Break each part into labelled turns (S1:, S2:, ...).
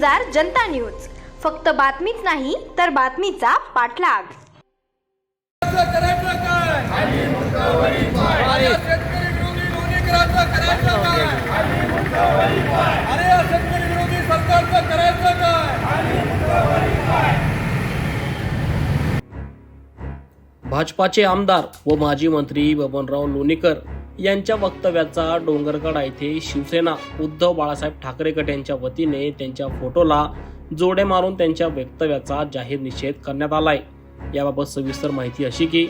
S1: गुंजार जनता news. फक्त बातमीच नाही तर बातमीचा पाठलाग.
S2: भाजपाचे आमदार व माजी मंत्री बबनराव लोणीकर यांच्या वक्तव्याचा डोंगरगडा येथे शिवसेना उद्धव बाळासाहेब ठाकरे गट यांच्या वतीने त्यांच्या फोटोला जोडे मारून त्यांच्या वक्तव्याचा जाहीर निषेध करण्यात आलाय. याबाबत सविस्तर माहिती अशी की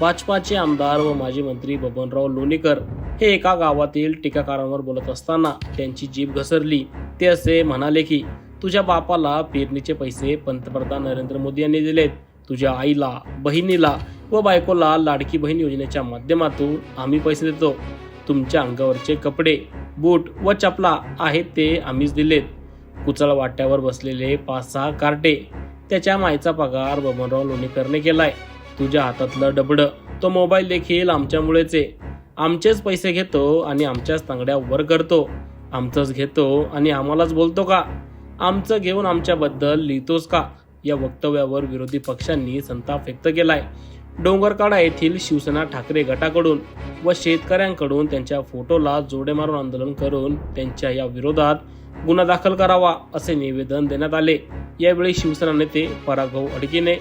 S2: भाजपाचे आमदार व माजी मंत्री बबनराव लोणीकर हे एका गावातील टीकाकारांवर बोलत असताना त्यांची जीभ घसरली. ते असे म्हणाले की तुझ्या बापाला पेरणीचे पैसे पंतप्रधान नरेंद्र मोदी यांनी दिलेत. तुझ्या आईला बहिणीला व बायकोला लाडकी बहीण योजनेच्या माध्यमातून आम्ही पैसे देतो. तुमच्या अंगावरचे कपडे बूट व चपला आहेत ते आम्हीच दिलेत. कुचळ वाट्यावर बसलेले पाच सहा कार्टे त्याच्या मायचा पगार बबनराव लोणीकरने केलाय. तुझ्या हातातलं डबडं तो मोबाईल देखील आमच्यामुळेच. आहे आमचेच पैसे घेतो आणि आमच्याच तांगड्या वर करतो. आमचंच घेतो आणि आम्हालाच बोलतो का? आमचं घेऊन आमच्याबद्दल लिहितोस का? या वक्तव्यावर विरोधी पक्षांनी संताप व्यक्त केलाय. डोंगरकाडा येथील शिवसेना ठाकरे गटाकडून व शेतकऱ्यांकडून त्यांच्या फोटोला जोडे मारून आंदोलन करून त्यांच्या या विरोधात गुन्हा दाखल करावा असे निवेदन देण्यात आले. यावेळी शिवसेना नेते परागभाऊ अडकिने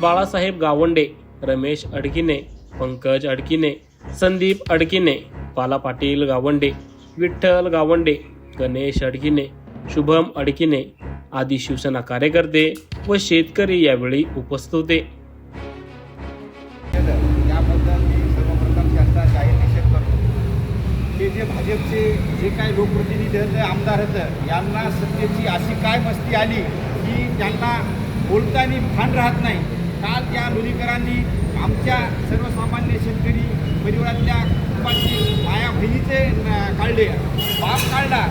S2: बाळासाहेब गावंडे रमेश अडकिने पंकज अडकिने संदीप अडकिने पाला पाटील गावंडे विठ्ठल गावंडे गणेश अडकिने शुभम अडकिने आदी शिवसेना कार्यकर्ते व शेतकरी यावेळी उपस्थित होते.
S3: भाजपचे जे काही लोकप्रतिनिधी होते आमदार होतं यांना सत्तेची अशी काय मस्ती आली की त्यांना बोलताना भान राहत नाही. काल त्या लोणीकरांनी आमच्या सर्वसामान्य शेतकरी परिवारातल्या कुटुंबाची माया बहिणीचे न- काढले. बाप काढला.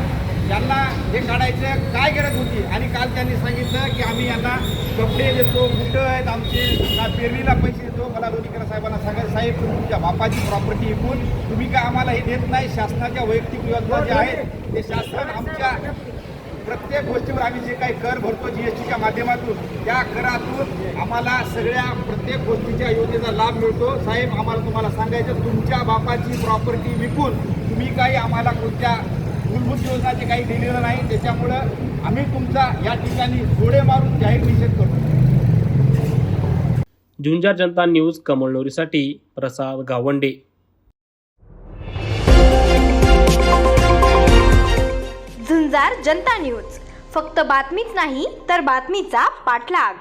S3: यांना हे काढायचं काय गरज होती? आणि काल त्यांनी सांगितलं की आम्ही यांना कपडे देतो कुठं आहेत आमचे ना पेरणीला पैसे देतो. मला लोणीकर साहेबांना सांगायचं साहेब तुम्ही तुमच्या बापाची प्रॉपर्टी विकून तुम्ही काय आम्हाला हे देत नाही? शासनाच्या वैयक्तिक योजना ज्या आहेत ते शासन आमच्या प्रत्येक गोष्टीवर आम्ही जे काही कर भरतो जी एस टीच्या माध्यमातून त्या करातून आम्हाला सगळ्या प्रत्येक गोष्टीच्या योजनेचा लाभ मिळतो. साहेब आम्हाला तुम्हाला सांगायचं तुमच्या बापाची प्रॉपर्टी विकून तुम्ही काही आम्हाला कोणत्या मूलभूत योजनाचे काही दिलेलं नाही. त्याच्यामुळं आम्ही तुमचा या ठिकाणी जोडे मारून जाहीर निषेध करतो.
S2: झुंजार जनता न्यूज कमळनोरीसाठी प्रसाद गावंडे.
S1: झुंजार जनता न्यूज. फक्त बातमीच नाही तर बातमीचा पाठलाग.